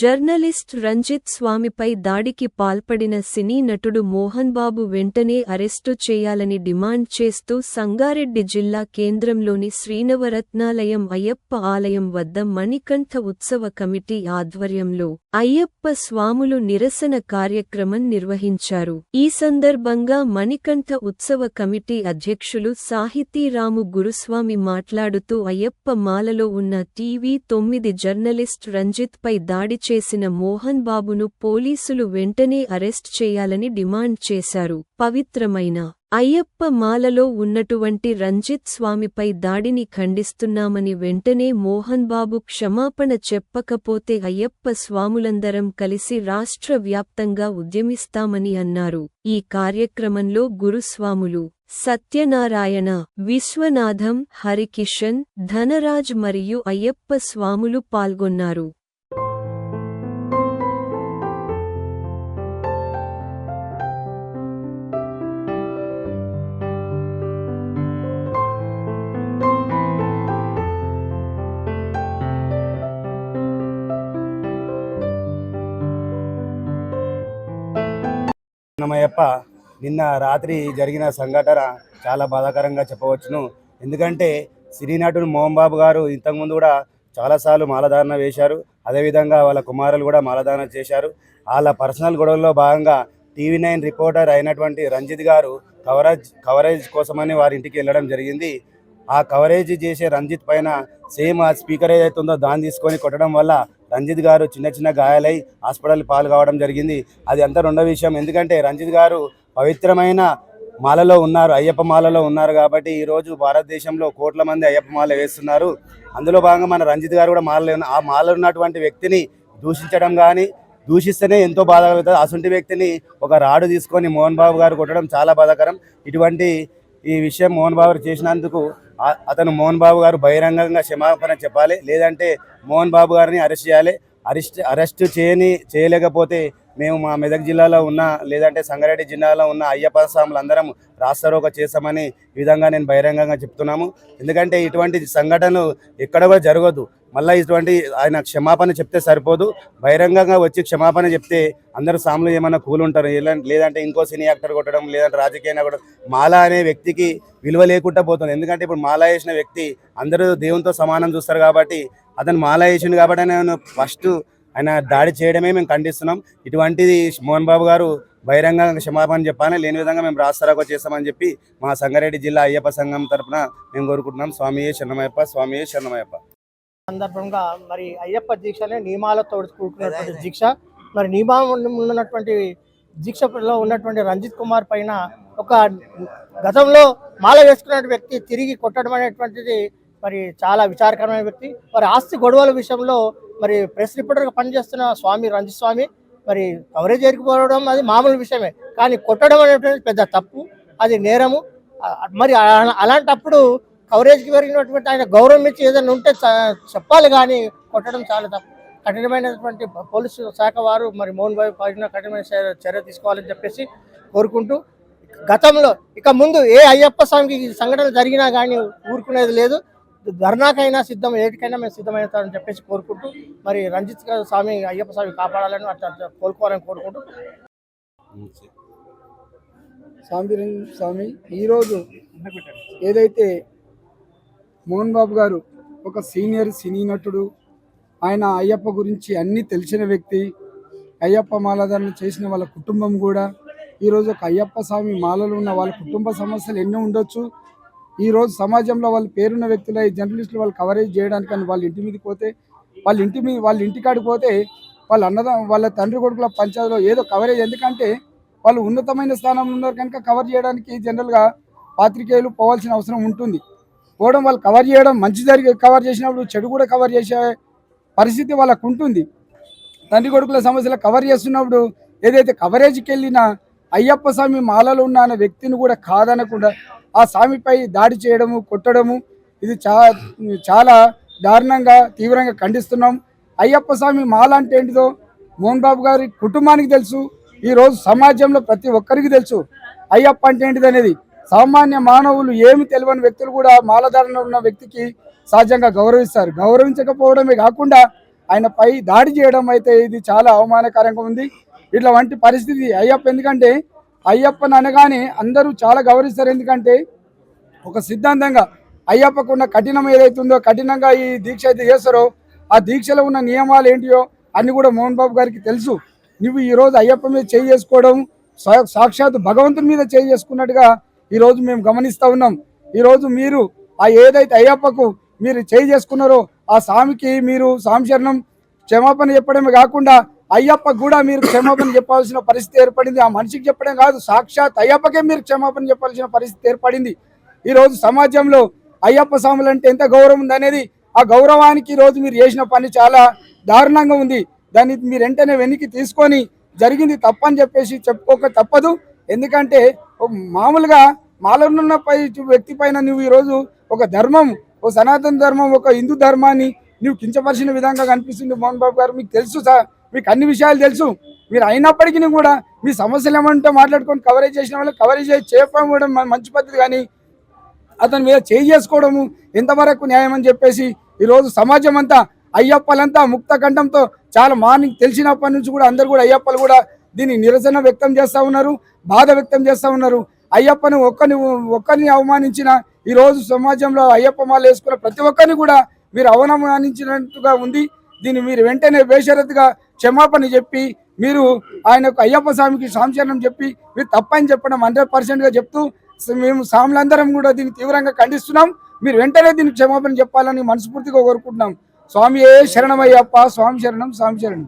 Journalist Ranjith స్వామిపై దాడికి పాల్పడిన సినీ నటుడు మోహన్ బాబు వెంటనే అరెస్టు చేయాలని డిమాండ్ చేస్తూ సంగారెడ్డి జిల్లా కేంద్రంలోని శ్రీనవరత్నాలయం అయ్యప్ప ఆలయం వద్ద మణికంఠ ఉత్సవ కమిటీ ఆధ్వర్యంలో అయ్యప్ప స్వాములు నిరసన కార్యక్రమం నిర్వహించారు. ఈ సందర్భంగా మణికంఠ ఉత్సవ కమిటీ అధ్యక్షులు సాహితీరాము గురుస్వామి మాట్లాడుతూ అయ్యప్ప మాలలో ఉన్న టీవీ తొమ్మిది జర్నలిస్ట్ రంజిత్ పై దాడి చేసిన మోహన్ బాబును పోలీసులు వెంటనే అరెస్ట్ చేయాలని డిమాండ్ చేశారు. పవిత్రమైన అయ్యప్ప మాలలో ఉన్నటువంటి రంజిత్ స్వామిపై దాడిని ఖండిస్తున్నామని వెంటనే మోహన్ బాబు క్షమాపణ చెప్పకపోతే అయ్యప్ప స్వాములందరం కలిసి రాష్ట్ర వ్యాప్తంగా ఉద్యమిస్తామని అన్నారు. ఈ కార్యక్రమంలో గురుస్వాములు సత్యనారాయణ విశ్వనాథం హరికిషన్ ధనరాజ్ మరియు అయ్యప్ప స్వాములు పాల్గొన్నారు. కృష్ణమయ్యప్ప నిన్న రాత్రి జరిగిన సంఘటన చాలా బాధాకరంగా చెప్పవచ్చును. ఎందుకంటే సినీనటుడు మోహన్ బాబు గారు ఇంతకుముందు కూడా చాలాసార్లు మాలధారణ వేశారు. అదేవిధంగా వాళ్ళ కుమారులు కూడా మాలధారణ చేశారు. వాళ్ళ పర్సనల్ గొడవల్లో భాగంగా టీవీ నైన్ రిపోర్టర్ అయినటువంటి రంజిత్ గారు కవరేజ్ కవరేజ్ కోసమని వారి ఇంటికి వెళ్ళడం జరిగింది. ఆ కవరేజ్ చేసే రంజిత్ పైన సేమ్ ఆ స్పీకర్ ఏదైతే ఉందో దాన్ని తీసుకొని కొట్టడం వల్ల రంజిత్ గారు చిన్న చిన్న గాయాలై హాస్పిటల్ పాలు కావడం జరిగింది. అది అంతా రెండో విషయం. ఎందుకంటే రంజిత్ గారు పవిత్రమైన మాలలో ఉన్నారు అయ్యప్ప మాలలో ఉన్నారు కాబట్టి ఈరోజు భారతదేశంలో కోట్ల మంది అయ్యప్ప మాల వేస్తున్నారు. అందులో భాగంగా మన రంజిత్ గారు కూడా మాలలో ఆ మాలలో ఉన్నటువంటి వ్యక్తిని దూషించడం కానీ దూషిస్తేనే ఎంతో బాధ కలుగుతుంది. అసంటి వ్యక్తిని ఒక రాడు తీసుకొని మోహన్ బాబు గారు కొట్టడం చాలా బాధాకరం. ఇటువంటి ఈ విషయం మోహన్ బాబు గారు చేసినందుకు అతను మోహన్ బాబు గారు బహిరంగంగా క్షమాపణ చెప్పాలి. లేదంటే మోహన్ బాబు గారిని అరెస్ట్ చేయాలి. అరెస్ట్ అరెస్ట్ చేయని చేయలేకపోతే మేము మా మెదక్ జిల్లాలో ఉన్న లేదంటే సంగారెడ్డి జిల్లాలో ఉన్న అయ్యప్ప స్వాములు అందరం రాస్తారోక చేస్తామని ఈ విధంగా నేను బహిరంగంగా చెప్తున్నాము. ఎందుకంటే ఇటువంటి సంఘటనలు ఎక్కడ కూడా జరగదు. మళ్ళీ ఇటువంటి ఆయన క్షమాపణ చెప్తే సరిపోదు. బహిరంగంగా వచ్చి క్షమాపణ చెప్తే అందరూ సాములు ఏమైనా కూలుంటారు. లేదంటే ఇంకో సినీ యాక్టర్ కొట్టడం లేదంటే రాజకీయ నాయకుడు మాల అనే వ్యక్తికి విలువ లేకుండా పోతుంది. ఎందుకంటే ఇప్పుడు మాల వేసిన వ్యక్తి అందరూ దేవునితో సమానం చూస్తారు కాబట్టి అతను మాల వేసిండు కాబట్టి నేను ఫస్ట్ ఆయన దాడి చేయడమే మేము ఖండిస్తున్నాం. ఇటువంటిది మోహన్ బాబు గారు బహిరంగంగా క్షమాపణ చెప్పాలని లేని విధంగా మేము రాస్తారాకో చేస్తామని చెప్పి మా సంగారెడ్డి జిల్లా అయ్యప్ప సంఘం తరపున మేము కోరుకుంటున్నాం. స్వామియే శరణమయ్యప్ప స్వామియే శరణమయ్యప్ప. సందర్భంగా మరి అయ్యప్ప దీక్షనే నియమాలతో కూడుకున్నటువంటి దీక్ష. మరి నియమం ఉన్నటువంటి దీక్షలో ఉన్నటువంటి రంజిత్ కుమార్ పైన ఒక గతంలో మాల వేసుకున్న వ్యక్తి తిరిగి కొట్టడం అనేటువంటిది మరి చాలా విచారకరమైన వ్యక్తి. మరి ఆస్తి గొడవల విషయంలో మరి ప్రెస్ రిపోర్టర్గా పనిచేస్తున్న స్వామి రంజిత్ స్వామి మరి కవరేజ్ ఎరిగిపోవడం అది మామూలు విషయమే. కానీ కొట్టడం అనేటువంటిది పెద్ద తప్పు అది నేరము. మరి అలా- అలాంటప్పుడు కవరేజ్కి పెరిగినటువంటి ఆయన గౌరవం ఇచ్చి ఏదైనా ఉంటే చెప్పాలి కానీ కొట్టడం చాలా కఠినమైనటువంటి పోలీసు శాఖ వారు మరి మోహన్ బాబు పైన కఠినమైన చర్య- తీసుకోవాలని చెప్పేసి కోరుకుంటూ గతంలో ఇక ముందు ఏ అయ్యప్ప స్వామికి ఈ సంఘటన జరిగినా కానీ ఊరుకునేది లేదు. ధర్నాకైనా సిద్ధం ఏటికైనా మేము సిద్ధమవుతామని చెప్పేసి కోరుకుంటూ మరి రంజిత్ గారు స్వామి అయ్యప్ప స్వామి కాపాడాలని అట్లా అట్లా కోలుకోవాలని కోరుకుంటూ. స్వామి స్వామి ఈరోజు ఏదైతే మోహన్ బాబు గారు ఒక సీనియర్ సినీ నటుడు. ఆయన అయ్యప్ప గురించి అన్నీ తెలిసిన వ్యక్తి. అయ్యప్ప మాలధారణ చేసిన వాళ్ళ కుటుంబం కూడా. ఈరోజు ఒక అయ్యప్ప స్వామి మాలలు ఉన్న వాళ్ళ కుటుంబ సమస్యలు ఎన్నో ఉండొచ్చు. ఈరోజు సమాజంలో వాళ్ళు పేరున్న వ్యక్తులై జర్నలిస్టులు వాళ్ళు కవరేజ్ చేయడానికి అని వాళ్ళ ఇంటి మీదకి పోతే వాళ్ళ ఇంటి మీద వాళ్ళ ఇంటికాడికి పోతే వాళ్ళ అన్నదా వాళ్ళ తండ్రి కొడుకుల పంచాయతీలో ఏదో కవరేజ్ ఎందుకంటే వాళ్ళు ఉన్నతమైన స్థానంలో ఉన్నారు కనుక కవర్ చేయడానికి జనరల్గా పాత్రికేయులు పోవాల్సిన అవసరం ఉంటుంది. పోవడం వాళ్ళు కవర్ చేయడం మంచి జరిగి కవర్ చేసినప్పుడు చెడు కూడా కవర్ చేసే పరిస్థితి వాళ్ళకు ఉంటుంది. తండ్రి కొడుకుల సమస్యలు కవర్ చేస్తున్నప్పుడు ఏదైతే కవరేజ్కి వెళ్ళినా అయ్యప్ప స్వామి మాలలో ఉన్న అనే వ్యక్తిని కూడా కాదనకుండా ఆ స్వామిపై దాడి చేయడము కొట్టడము ఇది చా చాలా దారుణంగా తీవ్రంగా ఖండిస్తున్నాం. అయ్యప్ప స్వామి మాల అంటే ఏంటిదో మోహన్ బాబు గారి కుటుంబానికి తెలుసు ఈరోజు సమాజంలో ప్రతి ఒక్కరికి తెలుసు. అయ్యప్ప అంటే ఏంటిది అనేది సామాన్య మానవులు ఏమి తెలియని వ్యక్తులు కూడా మాలధారణ ఉన్న వ్యక్తికి సహజంగా గౌరవిస్తారు. గౌరవించకపోవడమే కాకుండా ఆయనపై దాడి చేయడం అయితే ఇది చాలా అవమానకరంగా ఉంది. ఇట్లా వంటి పరిస్థితి అయ్యప్ప ఎందుకంటే అయ్యప్పని అనగానే అందరూ చాలా గౌరవిస్తారు. ఎందుకంటే ఒక సిద్ధాంతంగా అయ్యప్పకున్న కఠినం ఏదైతుందో కఠినంగా ఈ దీక్ష అయితే చేస్తారో ఆ దీక్షలో ఉన్న నియమాలు ఏంటియో అన్ని కూడా మోహన్ బాబు గారికి తెలుసు. నువ్వు ఈరోజు అయ్యప్ప మీద చేయి చేసుకోవడం సాక్షాత్ భగవంతుని మీద చేయి చేసుకున్నట్టుగా ఈరోజు మేము గమనిస్తూ ఉన్నాం. ఈరోజు మీరు ఆ ఏదైతే అయ్యప్పకు మీరు చేయి చేసుకున్నారో ఆ స్వామికి మీరు సాంశరణం క్షమాపణ చెప్పడమే కాకుండా అయ్యప్ప కూడా మీరు క్షమాపణ చెప్పాల్సిన పరిస్థితి ఏర్పడింది. ఆ మనిషికి చెప్పడం కాదు సాక్షాత్ అయ్యప్పకే మీరు క్షమాపణ చెప్పాల్సిన పరిస్థితి ఏర్పడింది. ఈరోజు సమాజంలో అయ్యప్ప స్వాములు అంటే ఎంత గౌరవం ఉంది అనేది ఆ గౌరవానికి ఈరోజు మీరు చేసిన పని చాలా దారుణంగా ఉంది. దాన్ని మీరు వెంటనే వెనక్కి తీసుకొని జరిగింది తప్పని చెప్పేసి చెప్పుకోక తప్పదు. ఎందుకంటే మామూలుగా మాలనున్న పై వ్యక్తి పైన నువ్వు ఈరోజు ఒక ధర్మం ఒక సనాతన ధర్మం ఒక హిందూ ధర్మాన్ని నువ్వు కించపరిచిన విధంగా కనిపిస్తుంది మోహన్ బాబు గారు. మీకు తెలుసు సార్ మీకు అన్ని విషయాలు తెలుసు. మీరు అయినప్పటికీ కూడా మీ సమస్యలు ఏమంటే మాట్లాడుకొని కవరేజ్ చేసిన వాళ్ళు కవరేజ్ చేయకపోవడం కూడా మంచి పద్ధతి కానీ అతని మీద చేయి చేసుకోవడము ఎంతవరకు న్యాయం అని చెప్పేసి ఈరోజు సమాజం అంతా అయ్యప్పలంతా ముక్త కంఠంతో చాలా మార్నింగ్ తెలిసినప్పటి నుంచి కూడా అందరు కూడా అయ్యప్పలు కూడా దీని నిరసన వ్యక్తం చేస్తూ ఉన్నారు బాధ వ్యక్తం చేస్తూ ఉన్నారు. అయ్యప్పను ఒక్కని ఒక్కరిని అవమానించిన ఈరోజు సమాజంలో అయ్యప్ప మాల వేసుకున్న ప్రతి ఒక్కరిని కూడా మీరు అవమానించినట్టుగా ఉంది. దీన్ని మీరు వెంటనే బేషరత్గా క్షమాపణ చెప్పి మీరు ఆయనకు అయ్యప్ప స్వామికి సంచలనం చెప్పి మీరు తప్పని చెప్పడం హండ్రెడ్ పర్సెంట్గా చెప్తూ మేము స్వాములందరం కూడా దీన్ని తీవ్రంగా ఖండిస్తున్నాం. మీరు వెంటనే దీనికి క్షమాపణ చెప్పాలని మనస్ఫూర్తిగా కోరుకుంటున్నాం. స్వామి ఏ శరణమయ్యప్ప స్వామి శరణం స్వామి శరణం.